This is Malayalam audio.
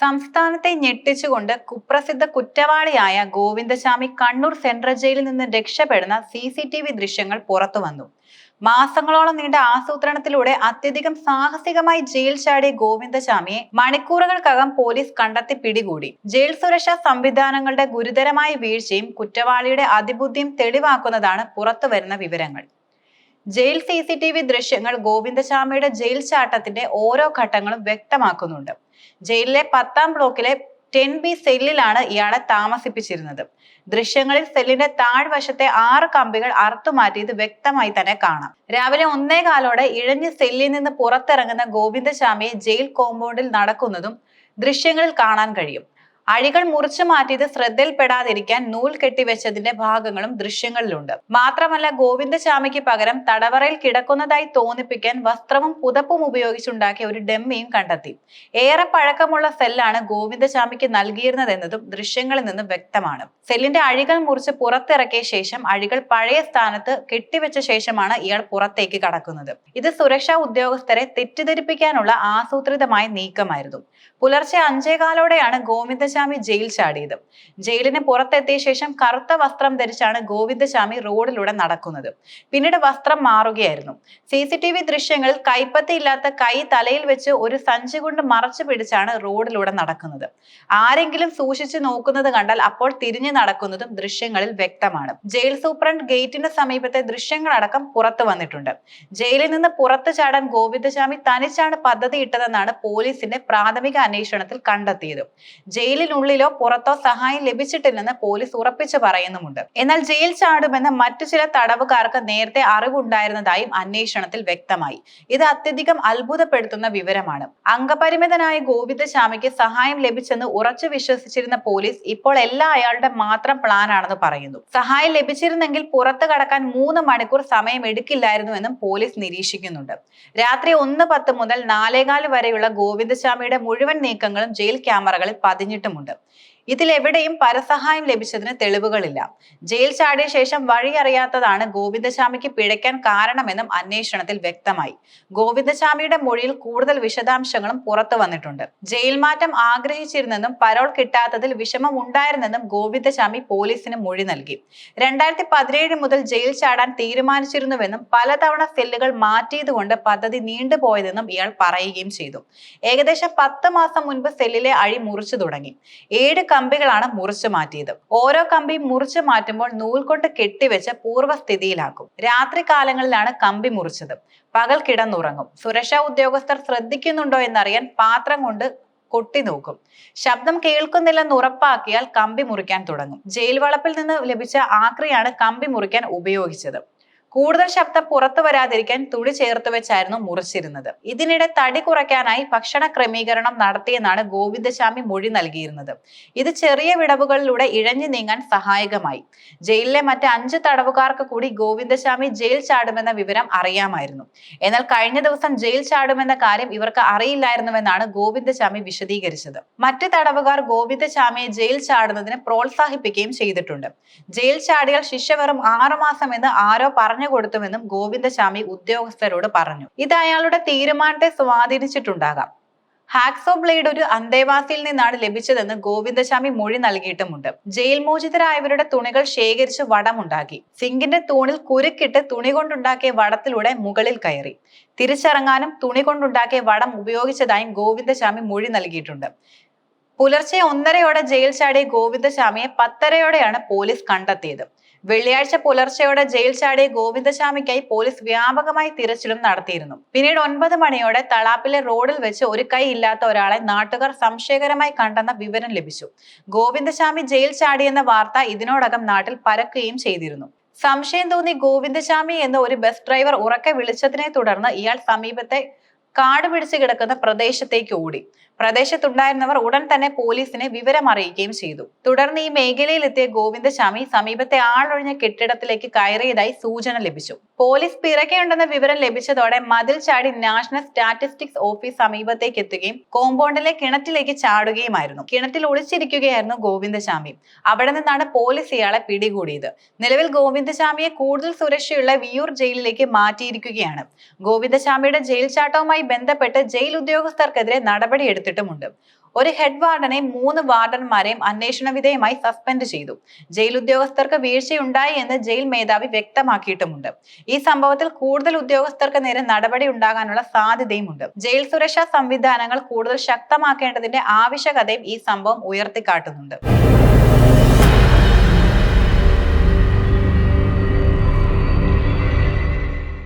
സംസ്ഥാനത്തെ ഞെട്ടിച്ചുകൊണ്ട് കുപ്രസിദ്ധ കുറ്റവാളിയായ ഗോവിന്ദസ്വാമി കണ്ണൂർ സെൻട്രൽ ജയിലിൽ നിന്ന് രക്ഷപ്പെടുന്ന സി സി ടി വി ദൃശ്യങ്ങൾ പുറത്തു വന്നു. മാസങ്ങളോളം നീണ്ട ആസൂത്രണത്തിലൂടെ അത്യധികം സാഹസികമായി ജയിൽ ചാടിയ ഗോവിന്ദസ്വാമിയെ മണിക്കൂറുകൾക്കകം പോലീസ് കണ്ടെത്തി പിടികൂടി. ജയിൽ സുരക്ഷാ സംവിധാനങ്ങളുടെ ഗുരുതരമായ വീഴ്ചയും കുറ്റവാളിയുടെ അതിബുദ്ധിയും തെളിവാക്കുന്നതാണ് പുറത്തുവരുന്ന വിവരങ്ങൾ. Jail C C T V ദൃശ്യങ്ങൾ ഗോവിന്ദശാമയുടെ ജയിൽ ചാട്ടത്തിന്റെ ഓരോ ഘട്ടങ്ങളും വ്യക്തമാക്കുന്നുണ്ട്. ജയിലിലെ പത്താം ബ്ലോക്കിലെ ടെൻ ബി സെല്ലിലാണ് ഇയാളെ താമസിപ്പിച്ചിരുന്നത്. ദൃശ്യങ്ങളിൽ സെല്ലിന്റെ താഴ്വശത്തെ ആറ് കമ്പികൾ അറുത്തുമാറ്റിയത് വ്യക്തമായി തന്നെ കാണാം. രാവിലെ ഒന്നേ കാലോടെ ഇഴഞ്ഞ് സെല്ലിൽ നിന്ന് പുറത്തിറങ്ങുന്ന ഗോവിന്ദശാമിയെ ജയിൽ കോമ്പൗണ്ടിൽ നടക്കുന്നതും ദൃശ്യങ്ങളിൽ കാണാൻ കഴിയും. അഴികൾ മുറിച്ചു മാറ്റിയത് ശ്രദ്ധയിൽപ്പെടാതിരിക്കാൻ നൂൽ കെട്ടിവെച്ചതിന്റെ ഭാഗങ്ങളും ദൃശ്യങ്ങളിലുണ്ട്. മാത്രമല്ല ഗോവിന്ദചാമിക്ക് പകരം തടവറയിൽ കിടക്കുന്നതായി തോന്നിപ്പിക്കാൻ വസ്ത്രവും പുതപ്പും ഉപയോഗിച്ചുണ്ടാക്കിയ ഒരു ഡെമ്മിയും കണ്ടെത്തി. ഏറെ പഴക്കമുള്ള സെല്ലാണ് ഗോവിന്ദചാമിക്ക് നൽകിയിരുന്നതെന്നതും ദൃശ്യങ്ങളിൽ നിന്നും വ്യക്തമാണ്. സെല്ലിന്റെ അഴികൾ മുറിച്ച് പുറത്തിറക്കിയ ശേഷം അഴികൾ പഴയ സ്ഥാനത്ത് കെട്ടിവെച്ച ശേഷമാണ് ഇയാൾ പുറത്തേക്ക് കടക്കുന്നത്. ഇത് സുരക്ഷാ ഉദ്യോഗസ്ഥരെ തെറ്റിദ്ധരിപ്പിക്കാനുള്ള ആസൂത്രിതമായ നീക്കമായിരുന്നു. പുലർച്ചെ അഞ്ചേകാലോടെയാണ് ഗോവിന്ദസ്വാമി ജയിൽ ചാടിയത്. ജയിലിന് പുറത്തെത്തിയ ശേഷം കറുത്ത വസ്ത്രം ധരിച്ചാണ് ഗോവിന്ദസ്വാമി റോഡിലൂടെ നടക്കുന്നത്. പിന്നീട് വസ്ത്രം മാറുകയായിരുന്നു. സി സി ടി വി ദൃശ്യങ്ങളിൽ കൈപ്പത്തിയില്ലാത്ത കൈ തലയിൽ വെച്ച് ഒരു സഞ്ചി കൊണ്ട് മറച്ചു പിടിച്ചാണ് റോഡിലൂടെ നടക്കുന്നത്. ആരെങ്കിലും സൂക്ഷിച്ചു നോക്കുന്നത് കണ്ടാൽ അപ്പോൾ തിരിഞ്ഞു നടക്കുന്നതും ദൃശ്യങ്ങളിൽ വ്യക്തമാണ്. ജയിൽ സൂപ്രണ്ട് ഗേറ്റിന് സമീപത്തെ ദൃശ്യങ്ങളടക്കം പുറത്തു വന്നിട്ടുണ്ട്. ജയിലിൽ നിന്ന് പുറത്തു ചാടാൻ ഗോവിന്ദസ്വാമി തനിച്ചാണ് പദ്ധതി ഇട്ടതെന്നാണ് പോലീസിന്റെ പ്രാഥമിക അന്വേഷണത്തിൽ കണ്ടെത്തിയത്. ജയിലിനുള്ളിലോ പുറത്തോ സഹായം ലഭിച്ചിട്ടില്ലെന്ന് പോലീസ് ഉറപ്പിച്ചു പറയുന്നുമുണ്ട്. എന്നാൽ ജയിൽ ചാടുമെന്ന് മറ്റു ചില തടവുകാർക്ക് നേരത്തെ അറിവുണ്ടായിരുന്നതായും അന്വേഷണത്തിൽ വ്യക്തമായി. ഇത് അത്യധികം അത്ഭുതപ്പെടുത്തുന്ന വിവരമാണ്. അംഗപരിമിതനായ ഗോവിന്ദശാമിക്ക് സഹായം ലഭിച്ചെന്ന് ഉറച്ചു വിശ്വസിച്ചിരുന്ന പോലീസ് ഇപ്പോൾ എല്ലാം അയാളുടെ മാത്രം പ്ലാനാണെന്ന് പറയുന്നു. സഹായം ലഭിച്ചിരുന്നെങ്കിൽ പുറത്തു കടക്കാൻ മൂന്ന് മണിക്കൂർ സമയം എടുക്കില്ലായിരുന്നു എന്നും പോലീസ് നിരീക്ഷിക്കുന്നുണ്ട്. രാത്രി ഒന്ന് പത്ത് മുതൽ നാലേകാൽ വരെയുള്ള ഗോവിന്ദശാമിയുടെ മുഴുവൻ നീക്കങ്ങളും ജയിൽ ക്യാമറകളിൽ പതിഞ്ഞിട്ടുമുണ്ട് ഇതിലെവിടെയും പരസഹായം ലഭിച്ചതിന് തെളിവുകളില്ല. ജയിൽ ചാടിയ ശേഷം വഴി അറിയാത്തതാണ് ഗോവിന്ദശാമിക്ക് പിഴയ്ക്കാൻ കാരണമെന്നും അന്വേഷണത്തിൽ വ്യക്തമായി. ഗോവിന്ദശാമിയുടെ മൊഴിയിൽ കൂടുതൽ വിശദാംശങ്ങളും പുറത്തു വന്നിട്ടുണ്ട്. ജയിൽ മാറ്റം ആഗ്രഹിച്ചിരുന്നെന്നും പരോൾ കിട്ടാത്തതിൽ വിഷമം ഉണ്ടായിരുന്നെന്നും ഗോവിന്ദശാമി പോലീസിന് മൊഴി നൽകി. രണ്ടായിരത്തി പതിനേഴ് മുതൽ ജയിൽ ചാടാൻ തീരുമാനിച്ചിരുന്നുവെന്നും പലതവണ സെല്ലുകൾ മാറ്റിയതുകൊണ്ട് പദ്ധതി നീണ്ടുപോയതെന്നും ഇയാൾ പറയുകയും ചെയ്തു. ഏകദേശം പത്ത് മാസം മുൻപ് സെല്ലിലെ അഴി മുറിച്ചു തുടങ്ങി. ഏഴ് കമ്പികളാണ് മുറിച്ചു മാറ്റിയത്. ഓരോ കമ്പിയും മുറിച്ചു മാറ്റുമ്പോൾ നൂൽ കൊണ്ട് കെട്ടിവെച്ച് പൂർവസ്ഥിതിയിലാക്കും രാത്രി കാലങ്ങളിലാണ് കമ്പി മുറിച്ചത്. പകൽ കിടന്നുറങ്ങും. സുരക്ഷാ ഉദ്യോഗസ്ഥർ ശ്രദ്ധിക്കുന്നുണ്ടോ എന്നറിയാൻ പാത്രം കൊണ്ട് കൊട്ടി നോക്കും. ശബ്ദം കേൾക്കുന്നില്ലെന്ന് ഉറപ്പാക്കിയാൽ കമ്പി മുറിക്കാൻ തുടങ്ങും. ജയിൽ വളപ്പിൽ നിന്ന് ലഭിച്ച ആക്രിയാണ് കമ്പി മുറിക്കാൻ ഉപയോഗിച്ചത്. കൂടുതൽ ശബ്ദം പുറത്തു വരാതിരിക്കാൻ തുണി ചേർത്ത് വെച്ചായിരുന്നു മുറിച്ചിരുന്നത്. ഇതിനിടെ തടി കുറയ്ക്കാനായി ഭക്ഷണ ക്രമീകരണം നടത്തിയെന്നാണ് ഗോവിന്ദശാമി മൊഴി നൽകിയിരുന്നത്. ഇത് ചെറിയ വിടവുകളിലൂടെ ഇഴഞ്ഞു നീങ്ങാൻ സഹായകമായി. ജയിലിലെ മറ്റ് അഞ്ച് തടവുകാർക്ക് കൂടി ഗോവിന്ദശാമി ജയിൽ ചാടുമെന്ന വിവരം അറിയാമായിരുന്നു. എന്നാൽ കഴിഞ്ഞ ദിവസം ജയിൽ ചാടുമെന്ന കാര്യം ഇവർക്ക് അറിയില്ലായിരുന്നുവെന്നാണ് ഗോവിന്ദശാമി വിശദീകരിച്ചത്. മറ്റ് തടവുകാർ ഗോവിന്ദശാമിയെ ജയിൽ ചാടുന്നതിന് പ്രോത്സാഹിപ്പിക്കുകയും ചെയ്തിട്ടുണ്ട്. ജയിൽ ചാടിയാൽ ശിക്ഷ വെറും ആറുമാസം എന്ന് ആരോ പറഞ്ഞു കൊടുത്തുവെന്നും ഗോവിന്ദശാമി ഉദ്യോഗസ്ഥരോട് പറഞ്ഞു. ഇത് അയാളുടെ തീരുമാനത്തെ സ്വാധീനിച്ചിട്ടുണ്ടാകാം. ഹാക്സോ ബ്ലേഡ് ഒരു അന്തേവാസിയിൽ നിന്നാണ് ലഭിച്ചതെന്ന് ഗോവിന്ദശാമി മൊഴി നൽകിയിട്ടുമുണ്ട്. ജയിൽ മോചിതരായവരുടെ തുണികൾ ശേഖരിച്ച് വടമുണ്ടാക്കി. സിംഗിന്റെ തൂണിൽ കുരുക്കിട്ട് തുണി കൊണ്ടുണ്ടാക്കിയ വടത്തിലൂടെ മുകളിൽ കയറി. തിരിച്ചിറങ്ങാനും തുണി കൊണ്ടുണ്ടാക്കിയ വടം ഉപയോഗിച്ചതായും ഗോവിന്ദശാമി മൊഴി നൽകിയിട്ടുണ്ട്. പുലർച്ചെ ഒന്നരയോടെ ജയിൽ ചാടിയ ഗോവിന്ദശാമിയെ പത്തരയോടെയാണ് പോലീസ് കണ്ടെത്തിയത്. വെള്ളിയാഴ്ച പുലർച്ചെയോടെ ജയിൽ ചാടിയ ഗോവിന്ദശാമിക്കായി പോലീസ് വ്യാപകമായി തിരച്ചിലും നടത്തിയിരുന്നു. പിന്നീട് ഒൻപത് മണിയോടെ തളാപ്പിലെ റോഡിൽ വെച്ച് ഒരു കൈ ഇല്ലാത്ത ഒരാളെ നാട്ടുകാർ സംശയകരമായി കണ്ടെന്ന വിവരം ലഭിച്ചു. ഗോവിന്ദശാമി ജയിൽ ചാടിയെന്ന വാർത്ത ഇതിനോടകം നാട്ടിൽ പരക്കുകയും ചെയ്തിരുന്നു. സംശയം തോന്നി ഗോവിന്ദശാമി എന്ന ഒരു ബസ് ഡ്രൈവർ ഉറക്കെ വിളിച്ചതിനെ തുടർന്ന് ഇയാൾ സമീപത്തെ കാട് പിടിച്ചു കിടക്കുന്ന പ്രദേശത്തേക്ക് ഓടി. പ്രദേശത്തുണ്ടായിരുന്നവർ ഉടൻ തന്നെ പോലീസിനെ വിവരം അറിയിക്കുകയും ചെയ്തു. തുടർന്ന് ഈ മേഖലയിലെത്തിയ ഗോവിന്ദസ്വാമി സമീപത്തെ ആളൊഴിഞ്ഞ കെട്ടിടത്തിലേക്ക് കയറിയതായി സൂചന ലഭിച്ചു. പോലീസ് പിറകെയുണ്ടെന്ന വിവരം ലഭിച്ചതോടെ മതിൽ ചാടി നാഷണൽ സ്റ്റാറ്റിസ്റ്റിക്സ് ഓഫീസ് സമീപത്തേക്ക് എത്തുകയും കോമ്പൗണ്ടിലെ കിണറ്റിലേക്ക് ചാടുകയുമായിരുന്നു. കിണറ്റിൽ ഒളിച്ചിരിക്കുകയായിരുന്നു ഗോവിന്ദസ്വാമി. അവിടെ നിന്നാണ് പോലീസ് ഇയാളെ പിടികൂടിയത്. നിലവിൽ ഗോവിന്ദസ്വാമിയെ കൂടുതൽ സുരക്ഷയുള്ള വിയൂർ ജയിലിലേക്ക് മാറ്റിയിരിക്കുകയാണ്. ഗോവിന്ദസ്വാമിയുടെ ജയിൽ ചാട്ടവുമായി ബന്ധപ്പെട്ട് ജയിൽ ഉദ്യോഗസ്ഥർക്കെതിരെ നടപടി എടുത്തിട്ടുമുണ്ട് ഒരു ഹെഡ് വാർഡനെ മൂന്ന് വാർഡന്മാരെയും അന്വേഷണ വിധേയമായി സസ്പെൻഡ് ചെയ്തു. ജയിൽ ഉദ്യോഗസ്ഥർക്ക് വീഴ്ചയുണ്ടായി എന്ന് ജയിൽ മേധാവി വ്യക്തമാക്കിയിട്ടുമുണ്ട്. ഈ സംഭവത്തിൽ കൂടുതൽ ഉദ്യോഗസ്ഥർക്ക് നേരെ നടപടി ഉണ്ടാകാനുള്ള സാധ്യതയുമുണ്ട്. ജയിൽ സുരക്ഷാ സംവിധാനങ്ങൾ കൂടുതൽ ശക്തമാക്കേണ്ടതിന്റെ ആവശ്യകതയും ഈ സംഭവം ഉയർത്തിക്കാട്ടുന്നുണ്ട്.